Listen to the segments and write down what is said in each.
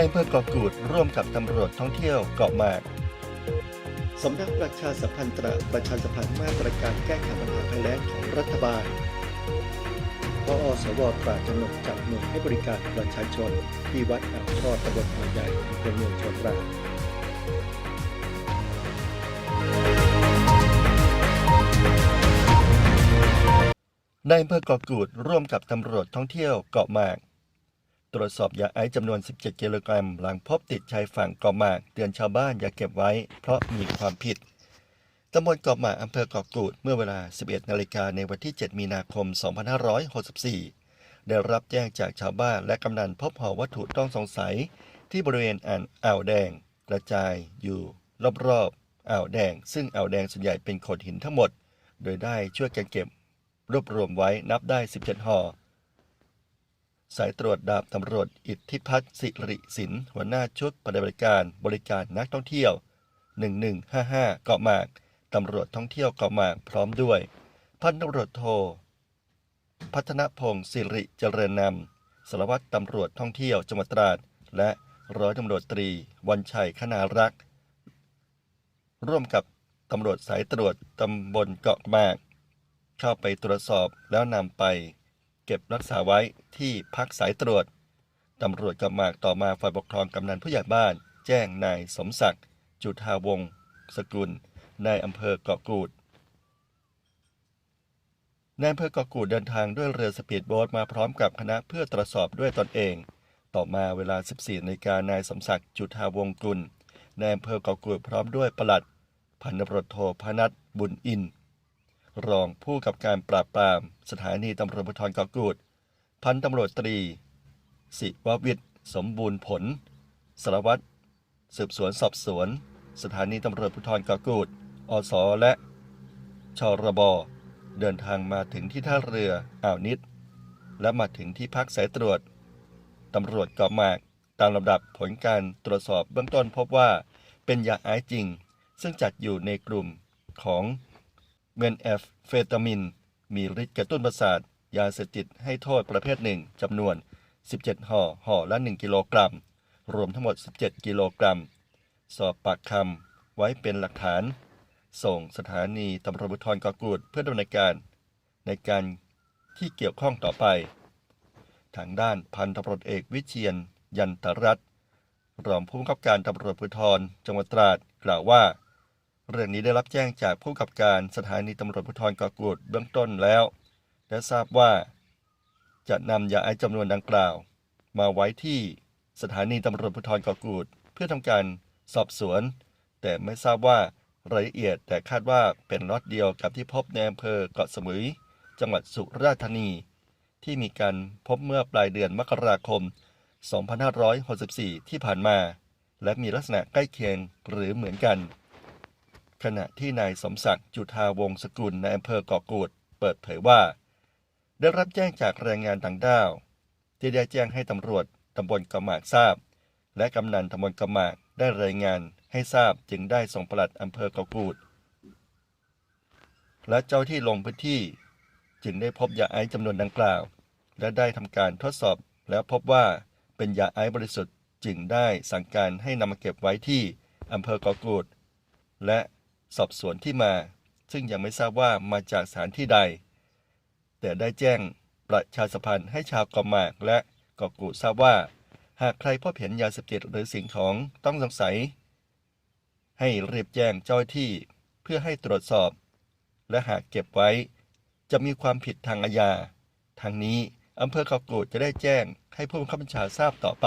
ร่วมกับตำรวจท่องเที่ยวเกาะหมากสำนักประชาสัมพันธ์ตราประชาสัมพันธ์มาตรการแก้ไขปัญหาภัยแล้งของรัฐบาลพอสวตราดกำหนดจัดหน่วยให้บริการประชาชน ที่วัดอ่าวชอดตำบลหาดใหญ่อำเภอเมืองจังหวัดตราดในอำเภอเกาะกูดร่วมกับตำรวจท่องเที่ยวเกาะหมาก ตรวจสอบยาไอซ์จำนวน 17 กิโลกรัม หลังพบติดชายฝั่งเกาะหมาก เตือนชาวบ้านอย่าเก็บไว้ เพราะมีความผิดตำบลเกาะหมากอำเภอเกาะกูดเมื่อเวลา 11 นาฬิกาในวันที่ 7 มีนาคม 2564 ได้รับแจ้งจากชาวบ้านและกำนันพบห่อวัตถุต้องสงสัย ที่บริเวณอ่านอ่าวแดง กระจายอยู่รอบๆอ่าวแดง ซึ่งอ่าวแดงส่วนใหญ่เป็นโขดหินทั้งหมด โดยได้ช่วยกันเก็บ รวบรวมไว้นับได้ 17 ห่อ สายตรวจดาบตำรวจอิทธิพัฒน์สิริสินหัวหน้าชุดปฏิบัติการบริการนักท่องเที่ยว 1155 เกาะหมาก ตำรวจท่องเที่ยวเกาะหมากพร้อมด้วย พันตำรวจโท พัฒนพงศ์สิริเจริญนำสารวัตรตำรวจท่องเที่ยวจังหวัดตราด และร้อยตำรวจตรี วันชัยคณารักษ์ร่วมกับตำรวจสายตรวจตำบลเกาะหมาก เข้าไปตรวจสอบแล้วนำไป เก็บรักษาไว้ที่พักสายตรวจตำรวจกับหมากต่อมาฝ่ายปกครองกำนันผู้ใหญ่บ้าน แจ้งนายสมศักดิ์จุธาวงศ์สกุลนายอำเภอเกาะกูดนายอำเภอเกาะกูดเดินทางด้วยเรือสปีดโบ๊ทมาพร้อมกับคณะเพื่อตรวจสอบด้วยตนเอง ต่อมาเวลา 14นาฬิกานายสมศักดิ์จุธาวงกุลนายอำเภอเกาะกูดพร้อมด้วยปลัด พันตำรวจโทพนัทบุญอินทร์ รองผู้กับการปราบปราม สถานีตำรวจภูธรเกาะกูด พันตำรวจตรี สิววิทย์สมบูรณ์ผล สารวัตรสืบสวนสอบสวน สถานีตำรวจภูธรเกาะกูด อสและชรบเดินทางมาถึงที่ท่าเรืออ่าวนิด และมาถึงที่พักสายตรวจตำรวจเกาะหมากตามลำดับผลการตรวจสอบเบื้องต้นพบว่าเป็นยาไอซ์จริง ซึ่งจัดอยู่ในกลุ่มของ เมนแอฟเฟตามิน มีฤทธิ์กระตุ้นประสาท ยาเสพติดให้โทษประเภทหนึ่งจำนวน 17 ห่อ ห่อละ 1 กิโลกรัม รวมทั้งหมด 17 กิโลกรัม สอบปากคำไว้เป็นหลักฐาน ส่งสถานีตำรวจภูธรเกาะกูดเพื่อดำเนินการ ในการที่เกี่ยวข้องต่อไป ทางด้านพันตำรวจเอกวิเชียน ยันตรัตรองผู้บังคับการตำรวจภูธรจังหวัดตราดกล่าวว่า เรื่องนี้ได้รับแจ้งจากผู้กับการสถานีตำรวจภูธรเกาะกูดเบื้องต้นแล้ว และทราบว่า จะนำยาไอซ์จำนวนดังกล่าว มาไว้ที่สถานีตำรวจภูธรเกาะกูดเพื่อทำการสอบสวน แต่ไม่ทราบว่ารายละเอียดแต่คาดว่าเป็นล็อตเดียวกับที่พบในอำเภอเกาะสมุย จังหวัดสุราษฎร์ธานี ที่มีการพบเมื่อปลายเดือนมกราคม 2564 ที่ผ่านมา และมีลักษณะใกล้เคียงหรือเหมือนกัน ขณะที่นายสมศักดิ์จุธาวงศ์สกุลในอำเภอเกาะกูดเปิดเผยว่า ได้รับแจ้งจากแรงงานต่างด้าว ที่ได้แจ้งให้ตำรวจตำบลกำหมากทราบ และกำนันตำบลกำหมากได้รายงานให้ทราบจึงได้ส่งปลัดอำเภอเกาะกูด และเจ้าที่ลงพื้นที่ จึงได้พบยาไอซ์จำนวนดังกล่าว และได้ทำการทดสอบแล้วพบว่าเป็นยาไอซ์บริสุทธิ์จึงได้สั่งการให้นำมาเก็บไว้ที่อำเภอเกาะกูด และ สอบสวนที่มา ซึ่งยังไม่ทราบว่ามาจากสถานที่ใด แต่ได้แจ้งประชาสัมพันธ์ให้ชาวเกาะหมากและเกาะกูทราบว่า หากใครพบเห็นยาเสพติดหรือสิ่งของต้องสงสัย ให้รีบแจ้งเจ้าที่เพื่อให้ตรวจสอบ และหากเก็บไว้ จะมีความผิดทางอาญาทางนี้อำเภอเกาะกูจะได้แจ้งให้ผู้บังคับบัญชาทราบต่อไป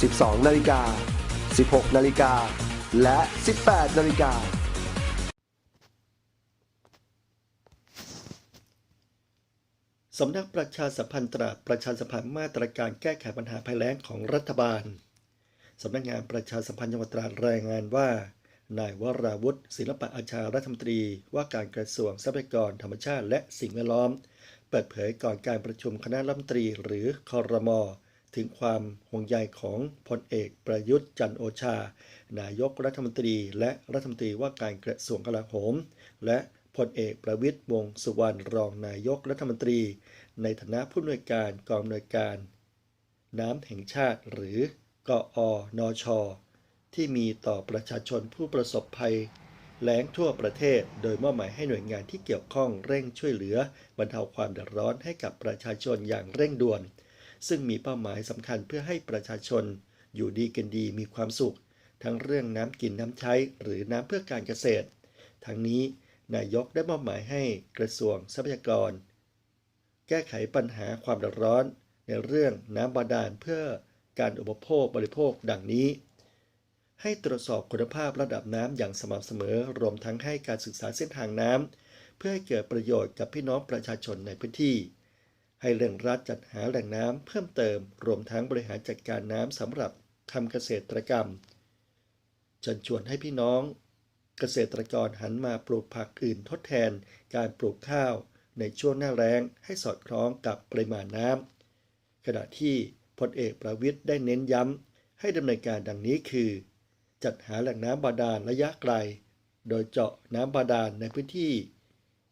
12 นาฬิกา 16 นาฬิกา และ 18 นาฬิกา สำนักประชาสัมพันธ์ตราประชาสัมพันธ์มาตรการแก้ไขปัญหาภัยแล้งของรัฐบาล สำนักงานประชาสัมพันธ์จังหวัดตราดรายงานว่า นายวราวุฒิศิลปะอาชารัฐมนตรีว่าการกระทรวงทรัพยากรธรรมชาติและสิ่งแวดล้อม เปิดเผยก่อนการประชุมคณะรัฐมนตรีหรือคอรมอ ถึงความห่วงใยของพลเอกประยุทธ์จันโอชา นายกรัฐมนตรีและรัฐมนตรีว่าการกระทรวงกลาโหม และพลเอกประวิตยวงสุวรรณรองนายกรัฐมนตรี ในฐานะผู้อำนวยการกองอำนวยการ น้ำแห่งชาติหรือกอนชที่มีต่อประชาชนผู้ประสบภัยแล้งทั่วประเทศ โดยมอบหมายให้หน่วยงานที่เกี่ยวข้องเร่งช่วยเหลือบรรเทาความเดือดร้อนให้กับประชาชนอย่างเร่งด่วน ซึ่งมีเป้าหมายสำคัญเพื่อให้ประชาชน อยู่ดีกินดีมีความสุข ทั้งเรื่องน้ำกินน้ำใช้หรือน้ำเพื่อการเกษตร ทั้งนี้นายกได้มอบหมายให้กระทรวงทรัพยากร แก้ไขปัญหาความเดือดร้อน ในเรื่องน้ำบาดาลเพื่อการอุปโภคบริโภคดังนี้ ให้ตรวจสอบคุณภาพระดับน้ำอย่างสม่ำเสมอ รวมทั้งให้การศึกษาเส้นทางน้ำเพื่อให้เกิดประโยชน์กับพี่น้องประชาชนในพื้นที่ ให้เร่งรัดจัดหาแหล่งน้ำเพิ่มเติม รวมทั้งบริหารจัดการน้ำสำหรับทำเกษตรกรรมเชิญชวนให้พี่น้อง เกษตรกรหันมาปลูกผักอื่นทดแทนการปลูกข้าว ในช่วงหน้าแล้งให้สอดคล้องกับปริมาณน้ำขณะที่พลเอกประวิทย์ได้เน้นย้ำให้ดำเนินการดังนี้คือ จัดหาแหล่งน้ำบาดาลระยะไกล โดยเจาะน้ำบาดาลในพื้นที่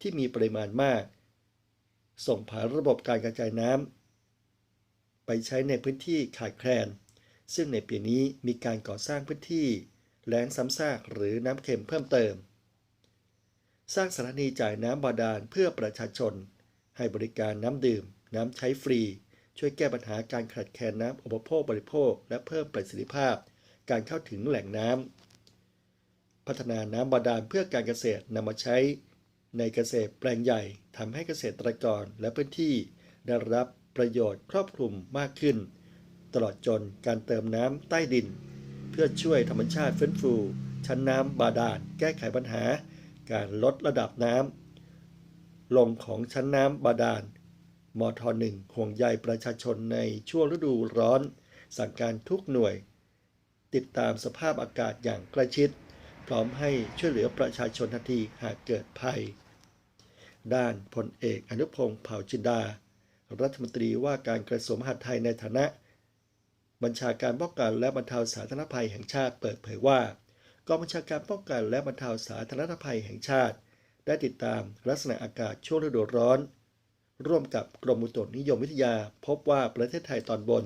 ที่มีปริมาณมาก ส่งผ่านระบบการกระจายน้ำไปใช้ในพื้นที่ขาดแคลน ซึ่งในปีนี้มีการก่อสร้างพื้นที่แล้งซ้ำซากหรือน้ำเค็มเพิ่มเติม สร้างสถานีจ่ายน้ำบาดาลเพื่อประชาชน ให้บริการน้ำดื่ม น้ำใช้ฟรี ช่วยแก้ปัญหาการขาดแคลนน้ำอุปโภคบริโภค และเพิ่มประสิทธิภาพ การเข้าถึงแหล่งน้ำพัฒนาน้ำบาดาลเพื่อการเกษตรนำมาใช้ ในเกษตรแปลงใหญ่ทำให้เกษตรกรและพื้นที่ได้รับประโยชน์ครอบคลุมมากขึ้น ตลอดจนการเติมน้ำใต้ดิน เพื่อช่วยธรรมชาติฟื้นฟู ชั้นน้ำบาดาลแก้ไขปัญหา การลดระดับน้ำลงของชั้นน้ำบาดาลมทหนึ่งห่วงใยประชาชนในช่วงฤดูร้อน สั่งการทุกหน่วย ติดตามสภาพอากาศอย่างใกล้ชิด พร้อมให้ช่วยเหลือประชาชนทันทีหากเกิดภัย ด้านพลเอกอนุพงศ์เผ่าจินดา รัฐมนตรีว่าการกระทรวงมหาดไทยในฐานะ บัญชาการป้องกันและบรรเทาสาธารณภัยแห่งชาติเปิดเผยว่ากองบัญชาการป้องกันและบรรเทาสาธารณภัยแห่งชาติ ได้ติดตามลักษณะอากาศช่วงฤดูร้อน ร่วมกับกรมอุตุนิยมวิทยา พบว่าประเทศไทยตอนบน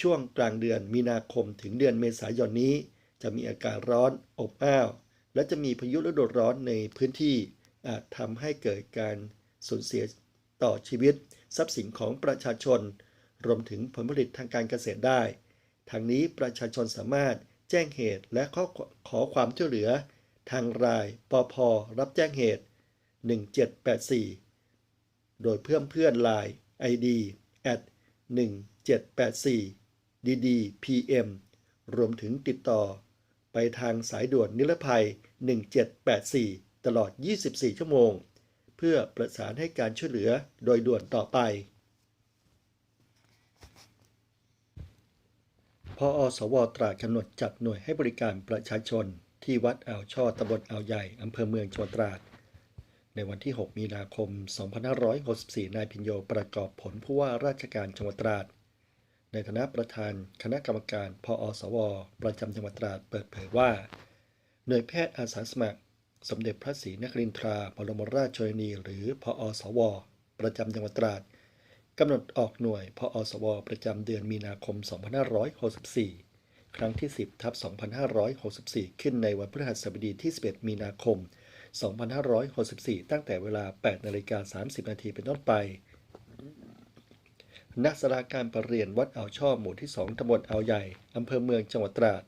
ช่วงกลางเดือนมีนาคมถึงเดือนเมษายนนี้ จะมีอากาศร้อนอบอ้าว และจะมีพายุฤดูร้อนในพื้นที่ อาจทำให้เกิดการสูญเสียต่อชีวิต ทรัพย์สินของประชาชน รวมถึงผลผลิตทางการเกษตรได้ ทางนี้ประชาชนสามารถแจ้งเหตุและขอขอความช่วยเหลือ ทางรายปอพรับแจ้งเหตุ 1784 โดยเพื่อนเพื่อนไลน์ ID at 1784 ddpm รวมถึงติดต่อ ไปทางสายด่วนนิรภัย 1784 ตลอด 24 ชั่วโมง เพื่อประสานให้การช่วยเหลือโดยด่วนต่อไปพออสวตรากำหนดจัดหน่วยให้บริการประชาชน ที่วัดอ่าวช่อตำบลอ่าวใหญ่อำเภอเมืองจังหวัดตราด ในวันที่ 6 มีนาคม 2564 นายพิญโยประกอบผลผู้ว่าราชการจังหวัดตราด ในฐานะประธานคณะกรรมการพออสว ประจำจังหวัดตราดเปิดเผยว่า หน่วยแพทย์อาสาสมัคร สมเด็จพระศรีนครินทราบรมราชชนนีหรือพออสว ประจำจังหวัดตราดกำหนดออกหน่วยพออสว ประจำเดือนมีนาคม 2564 ครั้งที่ 10ทับ2564 ขึ้นในวันพฤหัสบดีที่ 11 มีนาคม 2564 ตั้งแต่เวลา 8นาฬิกา30 นาทีเป็นต้นไปณสาราการประเรียนวัดอ่าวช่อหมู่ที่ 2ตำบลอ่าวใหญ่อำเภอเมืองจังหวัดตราด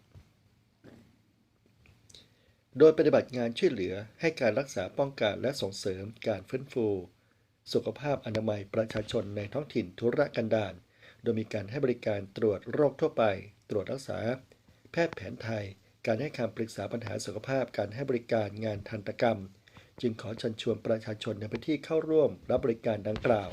โดยปฏิบัติงานช่วยเหลือให้การรักษาป้องกันและส่งเสริมการฟื้นฟู สุขภาพอนามัยประชาชนในท้องถิ่นทุรกันดารโดยมีการให้บริการตรวจโรคทั่วไป ตรวจรักษา แพทย์แผนไทย การให้คำปรึกษาปัญหาสุขภาพ การให้บริการงานทันตกรรม จึงขอเชิญชวนประชาชนในพื้นที่เข้าร่วมรับบริการดังกล่าว